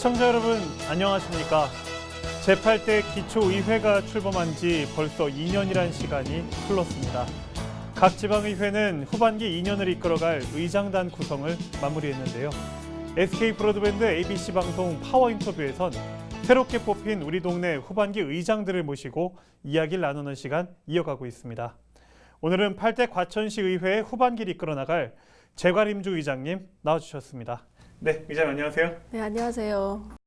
시청자 여러분 안녕하십니까? 제8대 기초의회가 출범한 지 벌써 2년이란 시간이 흘렀습니다. 각 지방의회는 후반기 2년을 이끌어갈 의장단 구성을 마무리했는데요. SK 브로드밴드 ABC 방송 파워 인터뷰에선 새롭게 뽑힌 우리 동네 후반기 의장들을 모시고 이야기를 나누는 시간 이어가고 있습니다. 오늘은 8대 과천시 의회의 후반기를 이끌어 나갈 재괄임주 의장님 나와주셨습니다. 네, 의장 안녕하세요. 네, 안녕하세요.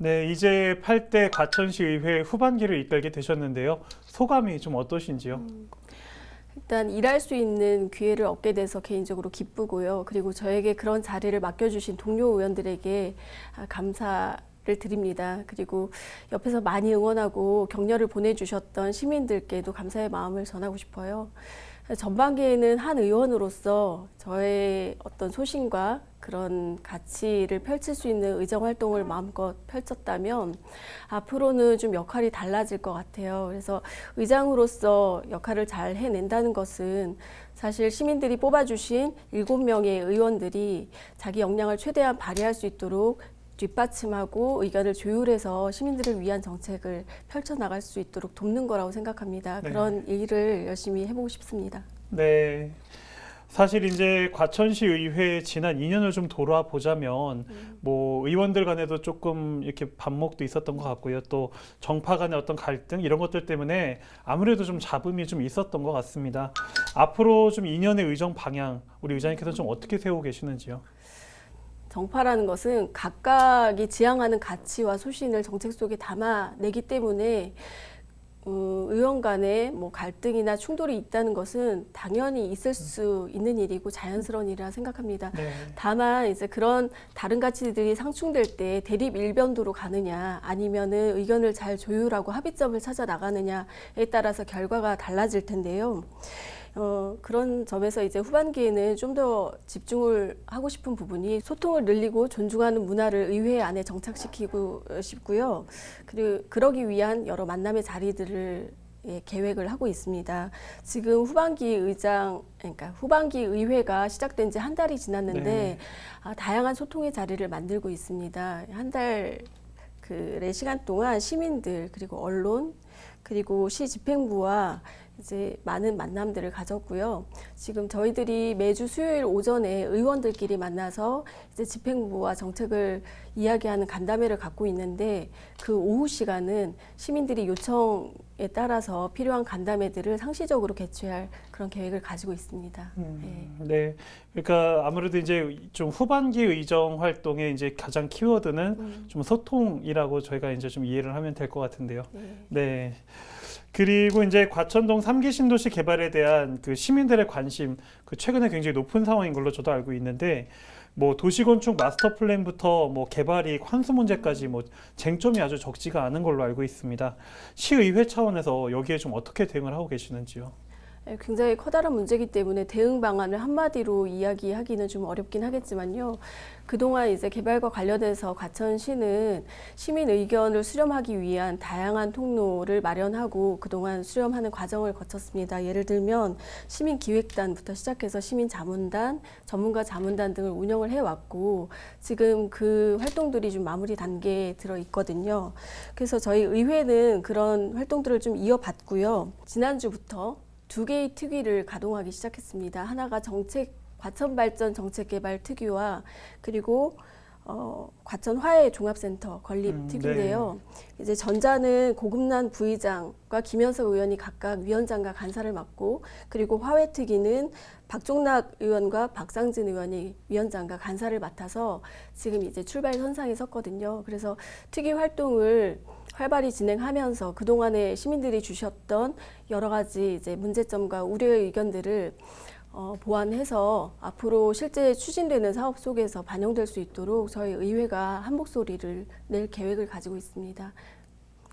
네, 이제 8대 과천시 의회 후반기를 이끌게 되셨는데요. 소감이 좀 어떠신지요? 일단 일할 수 있는 기회를 얻게 돼서 개인적으로 기쁘고요. 그리고 저에게 그런 자리를 맡겨주신 동료 의원들에게 아, 감사 를 드립니다. 그리고 옆에서 많이 응원하고 격려를 보내주셨던 시민들께도 감사의 마음을 전하고 싶어요. 전반기에는 한 의원으로서 저의 어떤 소신과 그런 가치를 펼칠 수 있는 의정 활동을 마음껏 펼쳤다면 앞으로는 좀 역할이 달라질 것 같아요. 그래서 의장으로서 역할을 잘 해낸다는 것은 사실 시민들이 뽑아주신 일곱 명의 의원들이 자기 역량을 최대한 발휘할 수 있도록 뒷받침하고 의견을 조율해서 시민들을 위한 정책을 펼쳐나갈 수 있도록 돕는 거라고 생각합니다. 네. 그런 일을 열심히 해보고 싶습니다. 네. 사실 이제 과천시 의회 지난 2년을 좀 돌아보자면 뭐 의원들 간에도 조금 이렇게 반목도 있었던 것 같고요. 또 정파 간의 어떤 갈등 이런 것들 때문에 아무래도 좀 잡음이 좀 있었던 것 같습니다. 앞으로 좀 2년의 의정 방향 우리 의장님께서 좀 어떻게 세우고 계시는지요? 정파라는 것은 각각이 지향하는 가치와 소신을 정책 속에 담아내기 때문에 어, 의원 간에 뭐 갈등이나 충돌이 있다는 것은 당연히 있을 수 있는 일이고 자연스러운 일이라 생각합니다. 네. 다만 이제 그런 다른 가치들이 상충될 때 대립 일변도로 가느냐 아니면은 의견을 잘 조율하고 합의점을 찾아 나가느냐에 따라서 결과가 달라질 텐데요. 어, 그런 점에서 이제 후반기에는 좀 더 집중을 하고 싶은 부분이 소통을 늘리고 존중하는 문화를 의회 안에 정착시키고 싶고요. 그리고 그러기 위한 여러 만남의 자리들을 예, 계획을 하고 있습니다. 지금 후반기 의장, 그러니까 후반기 의회가 시작된 지 한 달이 지났는데 네. 아, 다양한 소통의 자리를 만들고 있습니다. 한 달 그의 시간 동안 시민들 그리고 언론 그리고 시 집행부와 이제 많은 만남들을 가졌고요. 지금 저희들이 매주 수요일 오전에 의원들끼리 만나서 이제 집행부와 정책을 이야기하는 간담회를 갖고 있는데 그 오후 시간은 시민들이 요청 에 따라서 필요한 간담회들을 상시적으로 개최할 그런 계획을 가지고 있습니다. 네. 음, 네. 그러니까 아무래도 이제 좀 후반기 의정 활동의 이제 가장 키워드는 음, 좀 소통이라고 저희가 이제 좀 이해를 하면 될 것 같은데요. 네. 네. 그리고 이제 과천동 3기 신도시 개발에 대한 그 시민들의 관심 그 최근에 굉장히 높은 상황인 걸로 저도 알고 있는데 뭐 도시건축 마스터 플랜부터 뭐 개발이 환수 문제까지 뭐 쟁점이 아주 적지가 않은 걸로 알고 있습니다. 시의회 차원에서 여기에 좀 어떻게 대응을 하고 계시는지요? 네, 굉장히 커다란 문제이기 때문에 대응 방안을 한마디로 이야기하기는 좀 어렵긴 하겠지만요. 그동안 이제 개발과 관련해서 과천시는 시민 의견을 수렴하기 위한 다양한 통로를 마련하고 그동안 수렴하는 과정을 거쳤습니다. 예를 들면 시민 기획단부터 시작해서 시민 자문단, 전문가 자문단 등을 운영을 해왔고 지금 그 활동들이 좀 마무리 단계에 들어 있거든요. 그래서 저희 의회는 그런 활동들을 좀 이어봤고요. 지난주부터 두 개의 특위를 가동하기 시작했습니다. 하나가 정책 과천 발전 정책 개발 특위와 그리고 어, 과천 화해 종합센터 건립 음, 특위인데요. 이제 전자는 고금난 부의장과 김현석 의원이 각각 위원장과 간사를 맡고 그리고 화해 특위는 박종락 의원과 박상진 의원이 위원장과 간사를 맡아서 지금 이제 출발 선상에 섰거든요. 그래서 특위 활동을 활발히 진행하면서 그동안에 시민들이 주셨던 여러 가지 이제 문제점과 우려의 의견들을 어, 보완해서 앞으로 실제 추진되는 사업 속에서 반영될 수 있도록 저희 의회가 한 목소리를 낼 계획을 가지고 있습니다.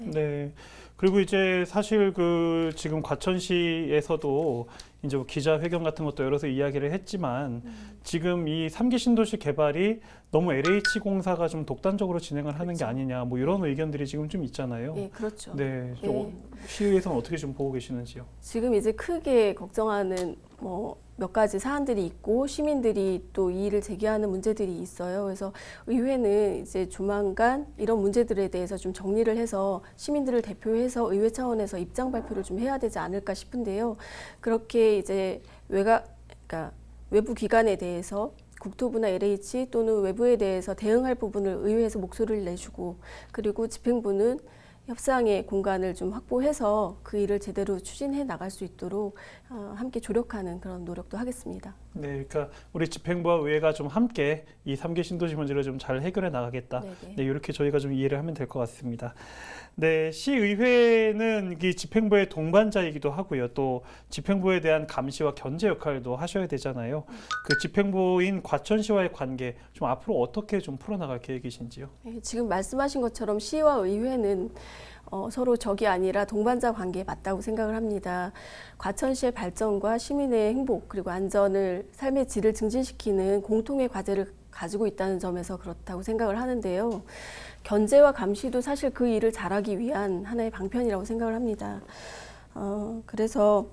네. 네. 그리고 이제 사실 그 지금 과천시에서도 이제 뭐 기자회견 같은 것도 열어서 이야기를 했지만 지금 이 삼기 신도시 개발이 너무 LH 공사가 좀 독단적으로 진행을 하는 게 그렇죠. 아니냐 뭐 이런 의견들이 지금 좀 있잖아요. 예, 그렇죠. 네. 좀 예. 시의회에서는 어떻게 좀 보고 계시는지요? 지금 이제 크게 걱정하는 뭐 몇 가지 사안들이 있고 시민들이 또 이의를 제기하는 문제들이 있어요. 그래서 의회는 이제 조만간 이런 문제들에 대해서 좀 정리를 해서 시민들을 대표해서 의회 차원에서 입장 발표를 좀 해야 되지 않을까 싶은데요. 그렇게 이제 외가 그러니까 외부 기관에 대해서 국토부나 LH 또는 외부에 대해서 대응할 부분을 의회에서 목소리를 내주고 그리고 집행부는 협상의 공간을 좀 확보해서 그 일을 제대로 추진해 나갈 수 있도록 어, 함께 조력하는 그런 노력도 하겠습니다. 네, 그러니까 우리 집행부와 의회가 좀 함께 이삼개 신도시 문제를 좀 잘 해결해 나가겠다. 네네. 네, 이렇게 저희가 좀 이해를 하면 될 것 같습니다. 네, 시의회는 이 집행부의 동반자이기도 하고요. 또 집행부에 대한 감시와 견제 역할도 하셔야 되잖아요. 그 집행부인 과천시와의 관계 좀 앞으로 어떻게 좀 풀어나갈 계획이신지요? 예, 지금 말씀하신 것처럼 시와 의회는 어, 서로 적이 아니라 동반자 관계에 맞다고 생각을 합니다. 과천시의 발전과 시민의 행복 그리고 안전을 삶의 질을 증진시키는 공통의 과제를 가지고 있다는 점에서 그렇다고 생각을 하는데요. 견제와 감시도 사실 그 일을 잘하기 위한 하나의 방편이라고 생각을 합니다. 어, 그래서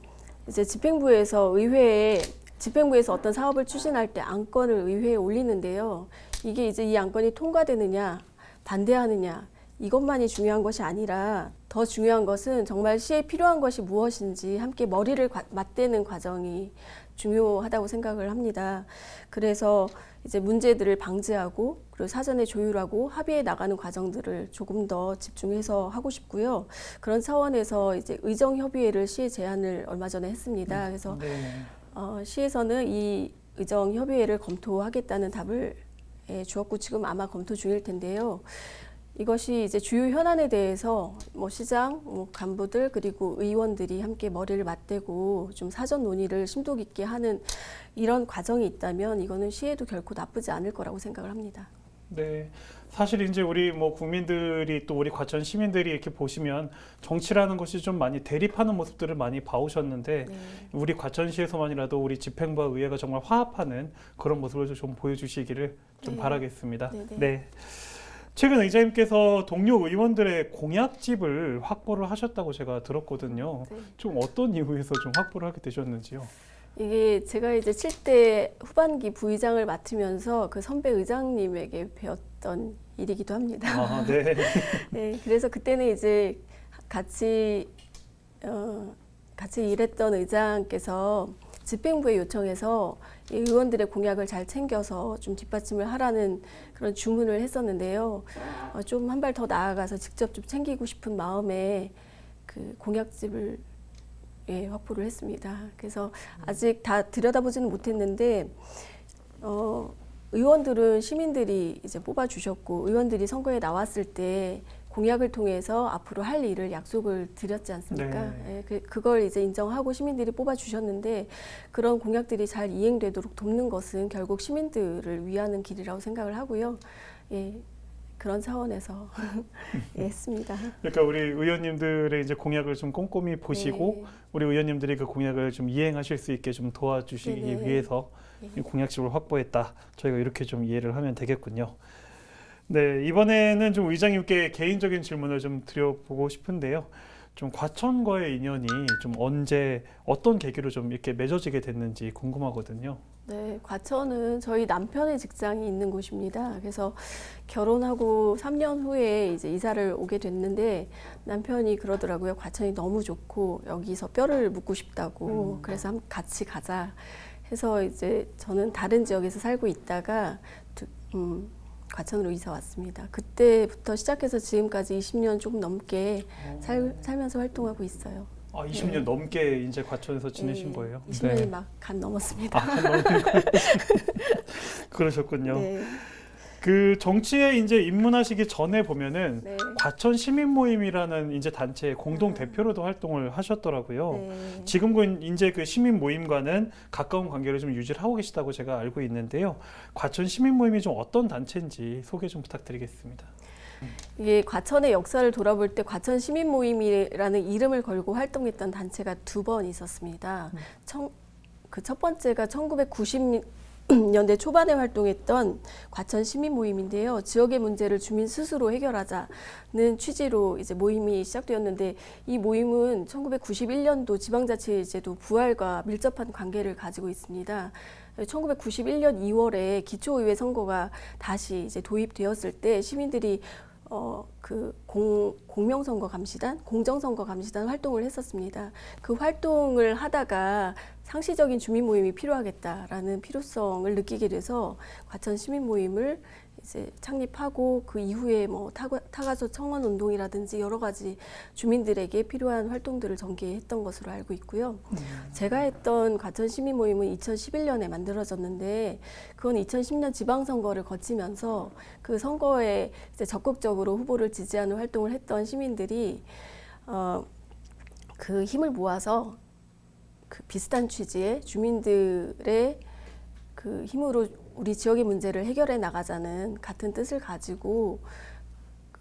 이제 집행부에서 의회에 집행부에서 어떤 사업을 추진할 때 안건을 의회에 올리는데요. 이게 이제 이 안건이 통과되느냐 반대하느냐 이것만이 중요한 것이 아니라 더 중요한 것은 정말 시에 필요한 것이 무엇인지 함께 머리를 과- 맞대는 과정이 중요하다고 생각을 합니다. 그래서 이제 문제들을 방지하고 그리고 사전에 조율하고 합의해 나가는 과정들을 조금 더 집중해서 하고 싶고요. 그런 차원에서 이제 의정 협의회를 시에 제안을 얼마 전에 했습니다. 그래서 네. 어, 시에서는 이 의정 협의회를 검토하겠다는 답을 예, 주었고 지금 아마 검토 중일 텐데요. 이것이 이제 주요 현안에 대해서 뭐 시장, 뭐 간부들 그리고 의원들이 함께 머리를 맞대고 좀 사전 논의를 심도 깊게 하는 이런 과정이 있다면 이거는 시에도 결코 나쁘지 않을 거라고 생각을 합니다. 네. 사실 이제 우리 뭐 국민들이 또 우리 과천 시민들이 이렇게 보시면 정치라는 것이 좀 많이 대립하는 모습들을 많이 봐오셨는데 네. 우리 과천시에서만이라도 우리 집행부와 의회가 정말 화합하는 그런 모습을 좀 보여주시기를 좀 네. 바라겠습니다. 네, 네. 네. 최근 의장님께서 동료 의원들의 공약집을 확보를 하셨다고 제가 들었거든요. 네. 좀 어떤 이유에서 좀 확보를 하게 되셨는지요? 이게 제가 이제 7대 후반기 부의장을 맡으면서 그 선배 의장님에게 배웠던 일이기도 합니다. 아, 네. 네, 그래서 그때는 이제 같이 어, 같이 일했던 의장께서 집행부에 요청해서 이 의원들의 공약을 잘 챙겨서 좀 뒷받침을 하라는 그런 주문을 했었는데요. 어, 좀 한 발 더 나아가서 직접 좀 챙기고 싶은 마음에 그 공약집을 예, 확보를 했습니다. 그래서 아직 다 들여다보지는 못했는데 어, 의원들은 시민들이 이제 뽑아주셨고 의원들이 선거에 나왔을 때 공약을 통해서 앞으로 할 일을 약속을 드렸지 않습니까? 네. 예, 그, 그걸 이제 인정하고 시민들이 뽑아주셨는데 그런 공약들이 잘 이행되도록 돕는 것은 결국 시민들을 위하는 길이라고 생각을 하고요. 예, 그런 차원에서 예, 했습니다. 그러니까 우리 의원님들의 이제 공약을 좀 꼼꼼히 보시고 네. 우리 의원님들이 그 공약을 좀 이행하실 수 있게 좀 도와주시기 네네. 위해서 네. 이 공약집을 확보했다. 저희가 이렇게 좀 이해를 하면 되겠군요. 네, 이번에는 좀 의장님께 개인적인 질문을 좀 드려보고 싶은데요. 좀 과천과의 인연이 좀 언제 어떤 계기로 좀 이렇게 맺어지게 됐는지 궁금하거든요. 네, 과천은 저희 남편의 직장이 있는 곳입니다. 그래서 결혼하고 3년 후에 이제 이사를 오게 됐는데 남편이 그러더라고요. 과천이 너무 좋고 여기서 뼈를 묻고 싶다고. 음. 그래서 같이 가자. 해서 이제 저는 다른 지역에서 살고 있다가 두- 음, 과천으로 이사 왔습니다. 그때부터 시작해서 지금까지 20년 조금 넘게 살, 살면서 활동하고 있어요. 아, 20년 네. 넘게 이제 과천에서 지내신 네, 거예요? 20년이 네. 막간 넘었습니다. 아, 너무 그러셨군요. 네. 그 정치에 이제 입문하시기 전에 보면은 네. 과천 시민 모임이라는 이제 단체 공동 대표로도 활동을 하셨더라고요. 네. 지금은 이제 그 시민 모임과는 가까운 관계를 좀 유지를 하고 계시다고 제가 알고 있는데요. 과천 시민 모임이 좀 어떤 단체인지 소개 좀 부탁드리겠습니다. 이게 과천의 역사를 돌아볼 때 과천 시민 모임이라는 이름을 걸고 활동했던 단체가 두 번 있었습니다. 그첫 번째가 1990 년대 초반에 활동했던 과천 시민 모임인데요. 지역의 문제를 주민 스스로 해결하자는 취지로 이제 모임이 시작되었는데 이 모임은 1991년도 지방자치제도 부활과 밀접한 관계를 가지고 있습니다. 1991년 2월에 기초의회 선거가 다시 이제 도입되었을 때 시민들이 어, 그 공, 공명선거 감시단, 공정선거 감시단 활동을 했었습니다. 그 활동을 하다가 상시적인 주민 모임이 필요하겠다라는 필요성을 느끼게 돼서 과천 시민 모임을 이제 창립하고 그 이후에 뭐 타가, 타가소 청원 운동이라든지 여러 가지 주민들에게 필요한 활동들을 전개했던 것으로 알고 있고요. 제가 했던 과천 시민 모임은 2011년에 만들어졌는데 그건 2010년 지방선거를 거치면서 그 선거에 이제 적극적으로 후보를 지지하는 활동을 했던 시민들이 어, 그 힘을 모아서 그 비슷한 취지의 주민들의 그 힘으로 우리 지역의 문제를 해결해 나가자는 같은 뜻을 가지고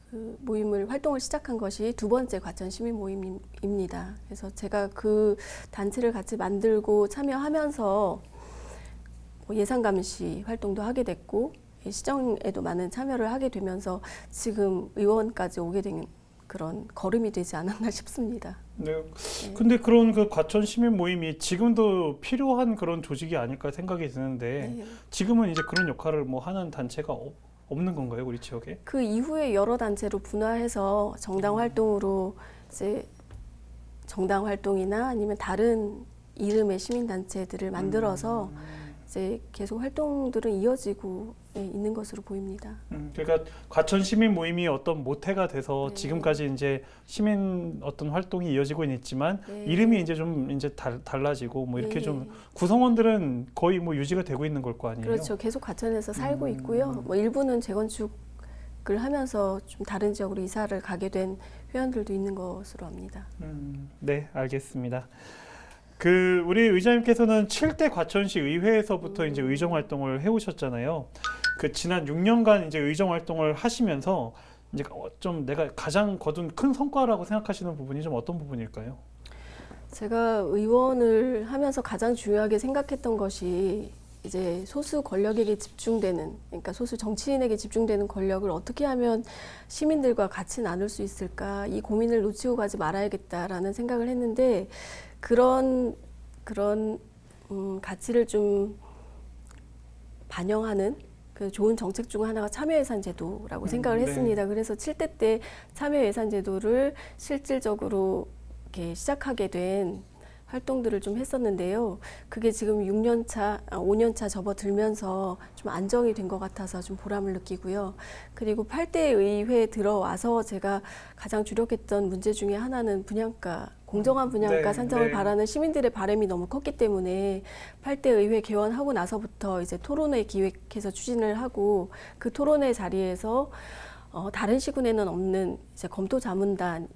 그 모임을 활동을 시작한 것이 두 번째 과천 시민 모임입니다. 그래서 제가 그 단체를 같이 만들고 참여하면서 뭐 예산 감시 활동도 하게 됐고 시정에도 많은 참여를 하게 되면서 지금 의원까지 오게 된 그런 걸음이 되지 않았나 싶습니다. 네. 근데 그런 그 과천 시민 모임이 지금도 필요한 그런 조직이 아닐까 생각이 드는데 네. 지금은 이제 그런 역할을 뭐 하는 단체가 없- 없는 건가요, 우리 지역에? 그 이후에 여러 단체로 분화해서 정당 활동으로 이제 정당 활동이나 아니면 다른 이름의 시민 단체들을 만들어서 이제 계속 활동들은 이어지고 예, 있는 것으로 보입니다. 음, 그러니까 과천 시민 모임이 어떤 모태가 돼서 네. 지금까지 이제 시민 어떤 활동이 이어지고 있지만 네. 이름이 이제 좀 이제 달, 달라지고 뭐 이렇게 네. 좀 구성원들은 거의 뭐 유지가 되고 있는 걸 거 아니에요? 그렇죠. 계속 과천에서 살고 음. 있고요. 뭐 일부는 재건축을 하면서 좀 다른 지역으로 이사를 가게 된 회원들도 있는 것으로 압니다. 음, 네, 알겠습니다. 그 우리 의장님께서는 7대 과천시 의회에서부터 이제 의정 활동을 해오셨잖아요. 그 지난 6년간 이제 의정 활동을 하시면서 이제 어, 좀 내가 가장 거둔 큰 성과라고 생각하시는 부분이 좀 어떤 부분일까요? 제가 의원을 하면서 가장 중요하게 생각했던 것이 이제 소수 권력에게 집중되는 그러니까 소수 정치인에게 집중되는 권력을 어떻게 하면 시민들과 같이 나눌 수 있을까 이 고민을 놓치고 가지 말아야겠다라는 생각을 했는데 그런 그런 음, 가치를 좀 반영하는 그 좋은 정책 중 하나가 참여예산 제도라고 음, 생각을 네. 했습니다. 그래서 7대 때 참여예산 제도를 실질적으로 이렇게 시작하게 된 활동들을 좀 했었는데요. 그게 지금 6년 차, 아, 5년 차 접어들면서 좀 안정이 된 것 같아서 좀 보람을 느끼고요. 그리고 8대 의회에 들어와서 제가 가장 주력했던 문제 중에 하나는 분양가, 공정한 분양가 네, 산정을 네. 바라는 시민들의 바람이 너무 컸기 때문에 8대 의회 개원하고 나서부터 이제 토론회 기획해서 추진을 하고 그 토론회 자리에서 어, 다른 시군에는 없는 이제 검토 자문단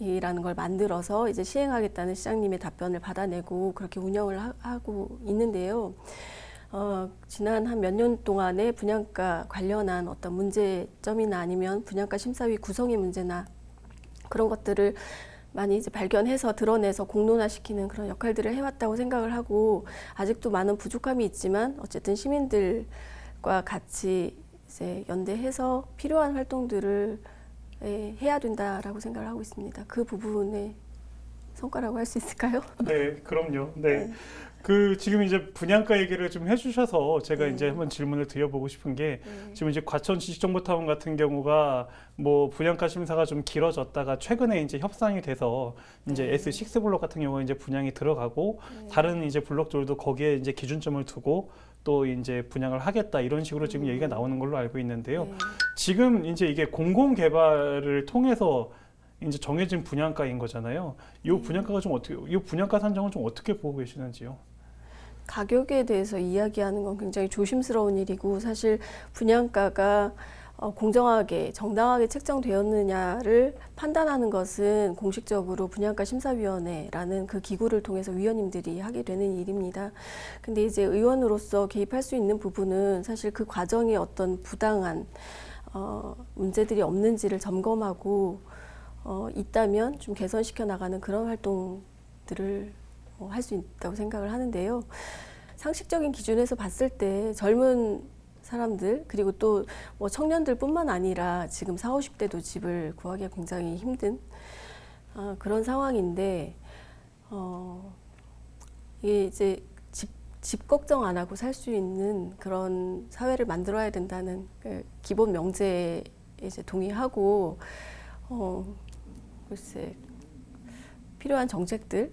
이라는 걸 만들어서 이제 시행하겠다는 시장님의 답변을 받아내고 그렇게 운영을 하, 하고 있는데요. 어, 지난 한 몇 년 동안에 분양가 관련한 어떤 문제점이나 아니면 분양가 심사위 구성의 문제나 그런 것들을 많이 이제 발견해서 드러내서 공론화시키는 그런 역할들을 해왔다고 생각을 하고 아직도 많은 부족함이 있지만 어쨌든 시민들과 같이 이제 연대해서 필요한 활동들을 예, 해야 된다라고 생각을 하고 있습니다. 그 부분의 성과라고 할 수 있을까요? 네, 그럼요. 네. 그 지금 이제 분양가 얘기를 좀 해주셔서 제가 네. 이제 한번 질문을 드려보고 싶은 게 네. 지금 이제 과천 지식정보타운 같은 경우가 뭐 분양가 심사가 좀 길어졌다가 최근에 이제 협상이 돼서 이제 네. S6 블록 같은 경우는 이제 분양이 들어가고 다른 이제 블록들도 거기에 이제 기준점을 두고 또 이제 분양을 하겠다 이런 식으로 지금 음. 얘기가 나오는 걸로 알고 있는데요. 네. 지금 이제 이게 공공 개발을 통해서 이제 정해진 분양가인 거잖아요. 이 네. 분양가가 좀 어떻게, 이 분양가 산정은 좀 어떻게 보고 계시는지요? 가격에 대해서 이야기하는 건 굉장히 조심스러운 일이고 사실 분양가가 어, 공정하게 정당하게 책정되었느냐를 판단하는 것은 공식적으로 분양가 심사위원회라는 그 기구를 통해서 위원님들이 하게 되는 일입니다. 근데 이제 의원으로서 개입할 수 있는 부분은 사실 그 과정에 어떤 부당한 어, 문제들이 없는지를 점검하고 어, 있다면 좀 개선시켜 나가는 그런 활동들을 어, 할수 있다고 생각을 하는데요. 상식적인 기준에서 봤을 때 젊은 사람들 그리고 또 뭐 청년들뿐만 아니라 지금 4, 50대도 집을 구하기가 굉장히 힘든 어, 그런 상황인데 어, 이제 집, 집 걱정 안 하고 살 수 있는 그런 사회를 만들어야 된다는 그 기본 명제에 이제 동의하고 어, 글쎄 필요한 정책들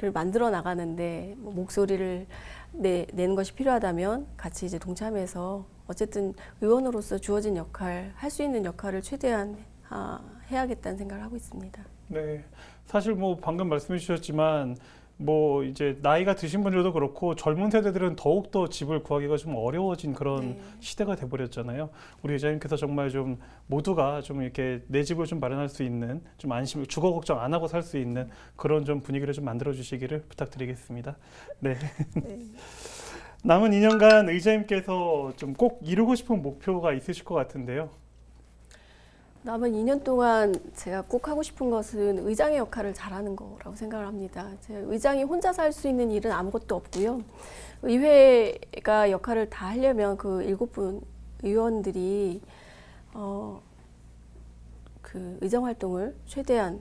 를 만들어 나가는데 뭐 목소리를 내, 내는 것이 필요하다면 같이 이제 동참해서 어쨌든 의원으로서 주어진 역할 할 수 있는 역할을 최대한 아, 해야겠다는 생각을 하고 있습니다. 네. 사실 뭐 방금 말씀해 주셨지만 뭐 이제 나이가 드신 분들도 그렇고 젊은 세대들은 더욱더 집을 구하기가 좀 어려워진 그런 네. 시대가 돼버렸잖아요. 우리 회장님께서 정말 좀 모두가 좀 이렇게 내 집을 좀 마련할 수 있는 좀 안심, 주거 걱정 안 하고 살 수 있는 그런 좀 분위기를 좀 만들어 주시기를 부탁드리겠습니다. 네. 남은 2년간 의장님께서 좀 꼭 이루고 싶은 목표가 있으실 것 같은데요. 남은 2년 동안 제가 꼭 하고 싶은 것은 의장의 역할을 잘하는 거라고 생각을 합니다. 의장이 혼자서 할 수 있는 일은 아무것도 없고요. 의회가 역할을 다 하려면 그 일곱 분 의원들이 어, 그 의정 활동을 최대한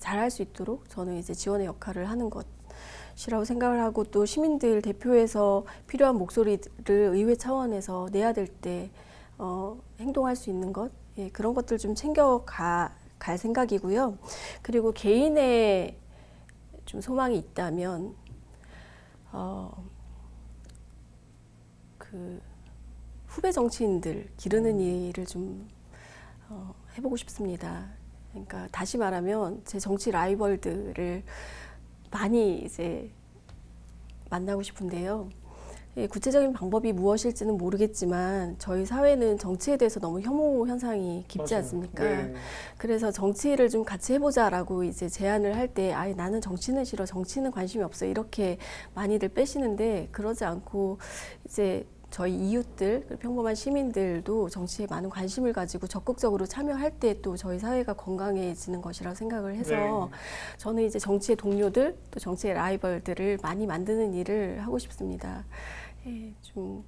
잘 할 수 있도록 저는 이제 지원의 역할을 하는 것이라고 생각을 하고 또 시민들 대표에서 필요한 목소리를 의회 차원에서 내야 될 때 어, 행동할 수 있는 것 예, 그런 것들 좀 챙겨가 갈 생각이고요. 그리고 개인의 좀 소망이 있다면 어, 그 후배 정치인들 기르는 일을 좀 어, 해보고 싶습니다. 그러니까 다시 말하면 제 정치 라이벌들을 많이 이제 만나고 싶은데요. 예, 구체적인 방법이 무엇일지는 모르겠지만 저희 사회는 정치에 대해서 너무 혐오 현상이 깊지 맞아요. 않습니까? 네. 그래서 정치를 좀 같이 해보자라고 이제 제안을 할 때, 아예 나는 정치는 싫어, 정치는 관심이 없어 이렇게 많이들 빼시는데 그러지 않고 이제 저희 이웃들, 평범한 시민들도 정치에 많은 관심을 가지고 적극적으로 참여할 때 또 저희 사회가 건강해지는 것이라고 생각을 해서 네. 저는 이제 정치의 동료들, 또 정치의 라이벌들을 많이 만드는 일을 하고 싶습니다. 예, 좀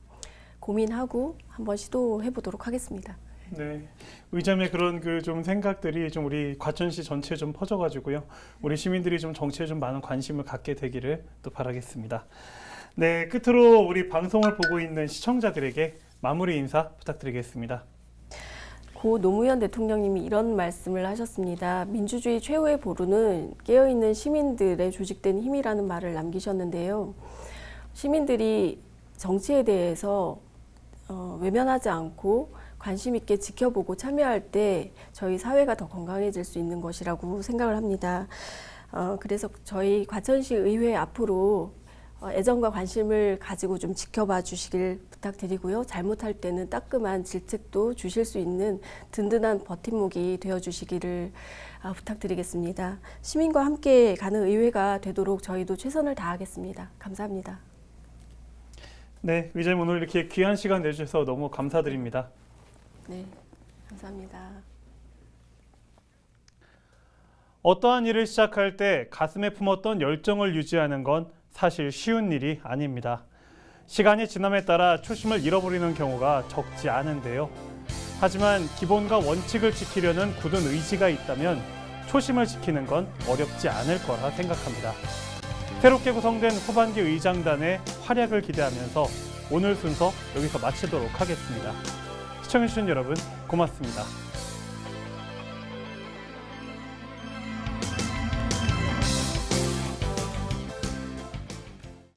고민하고 한번 시도해 보도록 하겠습니다. 네, 의장의 그런 그 좀 생각들이 좀 우리 과천시 전체에 좀 퍼져가지고요. 우리 시민들이 좀 정치에 좀 많은 관심을 갖게 되기를 또 바라겠습니다. 네, 끝으로 우리 방송을 보고 있는 시청자들에게 마무리 인사 부탁드리겠습니다. 고 노무현 대통령님이 이런 말씀을 하셨습니다. 민주주의 최후의 보루는 깨어있는 시민들의 조직된 힘이라는 말을 남기셨는데요. 시민들이 정치에 대해서 어, 외면하지 않고 관심 있게 지켜보고 참여할 때 저희 사회가 더 건강해질 수 있는 것이라고 생각을 합니다. 어, 그래서 저희 과천시 의회 앞으로 어, 애정과 관심을 가지고 좀 지켜봐 주시길 부탁드리고요. 잘못할 때는 따끔한 질책도 주실 수 있는 든든한 버팀목이 되어 주시기를 아, 부탁드리겠습니다. 시민과 함께 가는 의회가 되도록 저희도 최선을 다하겠습니다. 감사합니다. 네, 의장님 오늘 이렇게 귀한 시간 내주셔서 너무 감사드립니다. 네, 감사합니다. 어떠한 일을 시작할 때 가슴에 품었던 열정을 유지하는 건 사실 쉬운 일이 아닙니다. 시간이 지남에 따라 초심을 잃어버리는 경우가 적지 않은데요. 하지만 기본과 원칙을 지키려는 굳은 의지가 있다면 초심을 지키는 건 어렵지 않을 거라 생각합니다. 새롭게 구성된 후반기 의장단의 활약을 기대하면서 오늘 순서 여기서 마치도록 하겠습니다. 시청해주신 여러분 고맙습니다.